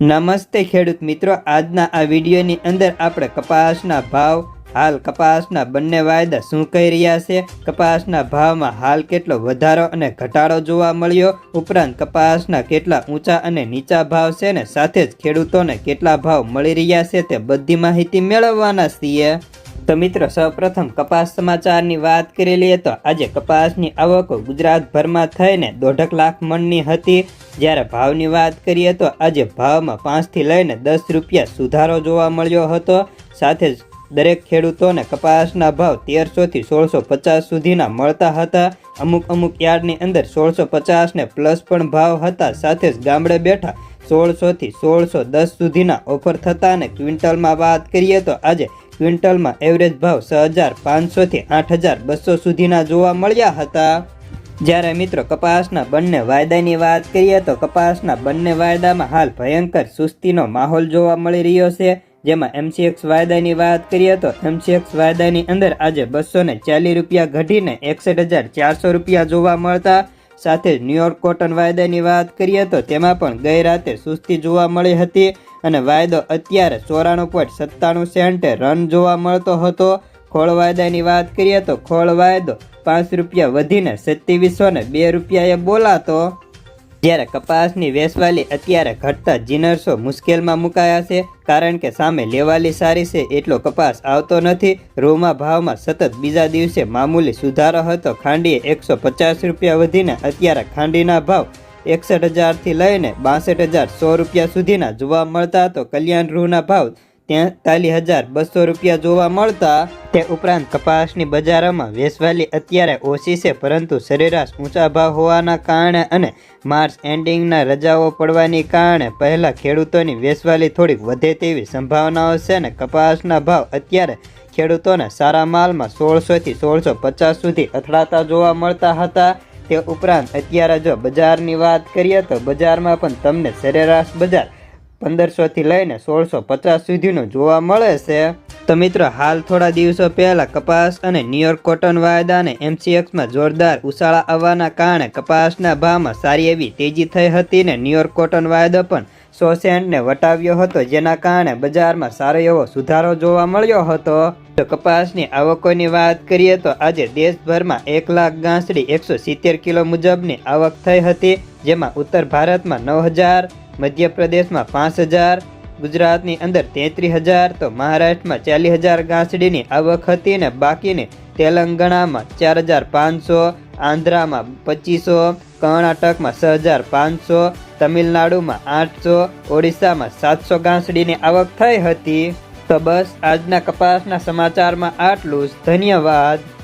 નમસ્તે ખેડૂત મિત્રો. આજના આ વિડીયોની અંદર આપણે કપાસના ભાવ, હાલ કપાસના બંને વાયદા શું કહી રહ્યા છે? કપાસના ભાવમાં હાલ કેટલો વધારો અને ઘટાડો જોવા મળ્યો? ઉપરાંત કપાસના કેટલા ઊંચા અને નીચા ભાવ છે ને? સાથે જ ખેડૂતોને કેટલા ભાવ મળી રહ્યા છે તે બધી માહિતી મેળવવાના છીએ. તો મિત્રો, સૌપ્રથમ કપાસ સમાચારની વાત કરી લઈએ તો આજે કપાસની આવકો ગુજરાતભરમાં થઈને દોઢક લાખ મણની હતી. જ્યારે ભાવની વાત કરીએ તો આજે ભાવમાં પાંચથી લઈને દસ રૂપિયા સુધારો જોવા મળ્યો હતો. સાથે જ દરેક ખેડૂતોને કપાસના ભાવ તેરસોથી સોળસો પચાસ સુધીના મળતા હતા. અમુક અમુક યાર્ડની અંદર સોળસો પચાસને પ્લસ પણ ભાવ હતા. સાથે જ ગામડે બેઠા સોળસોથી સોળસો દસ સુધીના ઓફર થતા અને ક્વિન્ટલમાં વાત કરીએ તો આજે ક્વિન્ટલમાં એવરેજ ભાવ છ હજાર પાંચસોથી આઠ હજાર બસો સુધીના જોવા મળ્યા હતા. જ્યારે મિત્રો કપાસના બંને વાયદાની વાત કરીએ તો કપાસના બંને વાયદામાં હાલ ભયંકર સુસ્તીનો માહોલ જોવા મળી રહ્યો છે. જેમાં એમસીએક્સ વાયદાની વાત કરીએ તો એમસીએક્સ વાયદાની અંદર આજે બસો ને ચાલીસ રૂપિયા ઘટીને એકસઠ હજાર ચારસો રૂપિયા જોવા મળતા. સાથે ન્યુયોર્ક કોટન વાયદાની વાત કરીએ તો તેમાં પણ ગઈ રાતે સુસ્તી જોવા મળી હતી. અને વાયદો અત્યારે ચોરાણું પોઈન્ટ સત્તાણું સેન્ટે રન જોવા મળતો હતો. ખોળ વાયદાની વાત કરીએ તો ખોળ વાયદો પાંચ રૂપિયા વધીને સત્યાવીસો ને બે રૂપિયાએ બોલાતો. જ્યારે કપાસની વેસવાલી અત્યારે ઘટતા જીનર્સો મુશ્કેલમાં મુકાયા છે, કારણ કે સામે લેવાલી સારી છે એટલો કપાસ આવતો નથી. રૂમાં ભાવમાં સતત બીજા દિવસે મામૂલી સુધારો હતો. ખાંડીએ એકસો પચાસ રૂપિયા વધીને અત્યારે ખાંડીના ભાવ એકસઠ હજારથી લઈને બાસઠ હજાર સો રૂપિયા સુધીના જોવા મળતા તો કલ્યાણ રૂના ભાવ તેતાલીસ હજાર બસો રૂપિયા જોવા મળતા તે ઉપરાંત કપાસની બજારોમાં વેચવાલી અત્યારે ઓછી છે, પરંતુ સરેરાશ ઊંચા ભાવ હોવાના કારણે અને માર્ચ એન્ડિંગના રજાઓ પડવાની કારણે પહેલાં ખેડૂતોની વેચવાલી થોડીક વધે તેવી સંભાવનાઓ છે અને કપાસના ભાવ અત્યારે ખેડૂતોને સારા માલમાં સોળસોથી સોળસો પચાસ સુધી અથડાતા જોવા મળતા હતા. તે ઉપરાંત અત્યારે જો બજારની વાત કરીએ તો બજારમાં પણ તમને સરેરાશ બજાર પંદરસોથી લઈને સોળસો પચાસ સુધીનું જોવા મળે છે. તો મિત્રો, હાલ થોડા દિવસો પહેલાં કપાસ અને ન્યુયોર્ક કોટન વાયદા અને એમસીએક્સમાં જોરદાર ઉછાળા આવવાના કારણે કપાસના ભાવમાં સારી એવી તેજી થઈ હતી ને ન્યુયોર્ક કોટન વાયદો પણ સો સેન્ટને વટાવ્યો હતો, જેના કારણે બજારમાં સારો એવો સુધારો જોવા મળ્યો હતો. તો કપાસની આવકોની વાત કરીએ તો આજે દેશભરમાં એક લાખ ગાંસડી એકસો સિત્તેર કિલો મુજબની આવક થઈ હતી, જેમાં ઉત્તર ભારતમાં નવ હજાર, મધ્યપ્રદેશમાં પાંચ હજાર, ગુજરાતની અંદર તેત્રીસ હજાર તો મહારાષ્ટ્રમાં ચાલીસ હજાર ગાંસડીની આવક હતી ને બાકીની તેલંગાણામાં ચાર હજાર પાંચસો આંધ્રામાં પચીસો, કર્ણાટકમાં છ હજાર પાંચસો, તમિલનાડુમાં આઠસો, ઓડિશામાં સાતસો ગાંસડીની આવક થઈ હતી. તો બસ, આજના કપાસના સમાચારમાં આટલું જ. ધન્યવાદ.